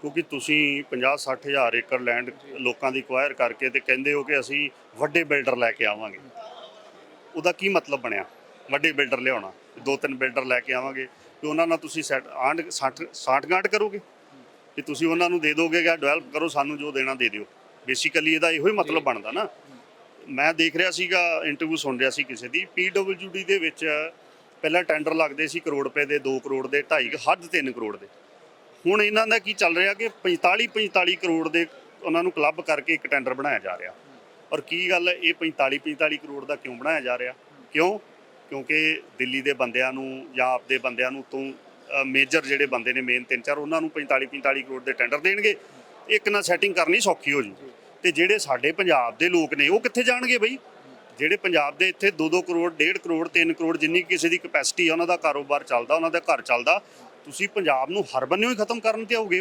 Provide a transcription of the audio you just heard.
ਕਿਉਂਕਿ ਤੁਸੀਂ 50-60 ਹਜ਼ਾਰ ਏਕੜ ਲੈਂਡ ਲੋਕਾਂ ਦੀ ਐਕਵਾਇਰ ਕਰਕੇ ਤੇ ਕਹਿੰਦੇ ਹੋ ਕਿ ਅਸੀਂ ਵੱਡੇ ਬਿਲਡਰ ਲੈ ਕੇ ਆਵਾਂਗੇ। ਉਹਦਾ ਕੀ ਮਤਲਬ ਬਣਿਆ? ਵੱਡੇ ਬਿਲਡਰ ਲਿਆਉਣਾ ਦੋ ਤਿੰਨ ਬਿਲਡਰ ਲੈ ਕੇ ਆਵਾਂਗੇ ਤੇ ਉਹਨਾਂ ਨਾਲ ਤੁਸੀਂ ਸੈਟ ਆਂਡ 60 60 ਗਾਂਟ ਕਰੋਗੇ? ਕਿ ਤੁਸੀਂ ਉਹਨਾਂ ਨੂੰ ਦੇ ਦੋਗੇ ਕਿ ਡਿਵੈਲਪ ਕਰੋ ਸਾਨੂੰ ਜੋ ਦੇਣਾ ਦੇ ਦਿਓ। ਬੇਸਿਕਲੀ ਇਹਦਾ ਇਹੋ ਹੀ ਮਤਲਬ ਬਣਦਾ ਨਾ। ਮੈਂ ਦੇਖ ਰਿਹਾ ਸੀਗਾ ਇੰਟਰਵਿਊ ਸੁਣ ਰਿਹਾ ਸੀ ਕਿਸੇ ਦੀ ਪੀਡਬਲਯੂਡੀ ਦੇ ਵਿੱਚ ਪਹਿਲਾਂ ਟੈਂਡਰ ਲੱਗਦੇ ਸੀ ਕਰੋੜ ਰੁਪਏ ਦੇ 2 ਕਰੋੜ ਦੇ 2.5 ਹੱਦ 3 ਕਰੋੜ ਦੇ। ਹੁਣ ਇਹਨਾਂ ਦਾ ਕੀ ਚੱਲ ਰਿਹਾ ਕਿ 45 45 ਕਰੋੜ ਦੇ ਉਹਨਾਂ ਨੂੰ ਕਲੱਬ ਕਰਕੇ ਇੱਕ ਟੈਂਡਰ ਬਣਾਇਆ ਜਾ ਰਿਹਾ। ਔਰ ਕੀ ਗੱਲ ਹੈ, ਇਹ 45 45 ਕਰੋੜ ਦਾ ਕਿਉਂ ਬਣਾਇਆ ਜਾ ਰਿਹਾ? ਕਿਉਂ? ਕਿਉਂਕਿ ਦਿੱਲੀ ਦੇ ਬੰਦਿਆਂ ਨੂੰ ਜਾਂ ਆਪਦੇ ਬੰਦਿਆਂ ਨੂੰ ਤੋਂ ਮੇਜਰ ਜਿਹੜੇ ਬੰਦੇ ਨੇ ਮੇਨ ਤਿੰਨ ਚਾਰ ਉਹਨਾਂ ਨੂੰ 45 45 ਕਰੋੜ ਦੇ ਟੈਂਡਰ ਦੇਣਗੇ। ਇੱਕ ਨਾ ਸੈਟਿੰਗ ਕਰਨੀ ਸੌਖੀ ਹੋ ਜੂ। ਤੇ ਜਿਹੜੇ ਸਾਡੇ ਪੰਜਾਬ ਦੇ ਲੋਕ ਨੇ ਉਹ ਕਿੱਥੇ ਜਾਣਗੇ ਬਈ? ਜਿਹੜੇ ਪੰਜਾਬ ਦੇ ਇੱਥੇ 2-2 ਕਰੋੜ 1.5 ਕਰੋੜ 3 ਕਰੋੜ ਜਿੰਨੀ ਕਿਸੇ ਦੀ ਕਪੈਸਿਟੀ ਆ ਉਹਨਾਂ ਦਾ ਕਾਰੋਬਾਰ ਚੱਲਦਾ ਉਹਨਾਂ ਦਾ ਘਰ ਚੱਲਦਾ ਤੁਸੀਂ ਪੰਜਾਬ ਨੂੰ ਹਰ ਬੰਨਿਓ ਹੀ ਖਤਮ ਕਰਨ ਤੇ ਆਉਗੇ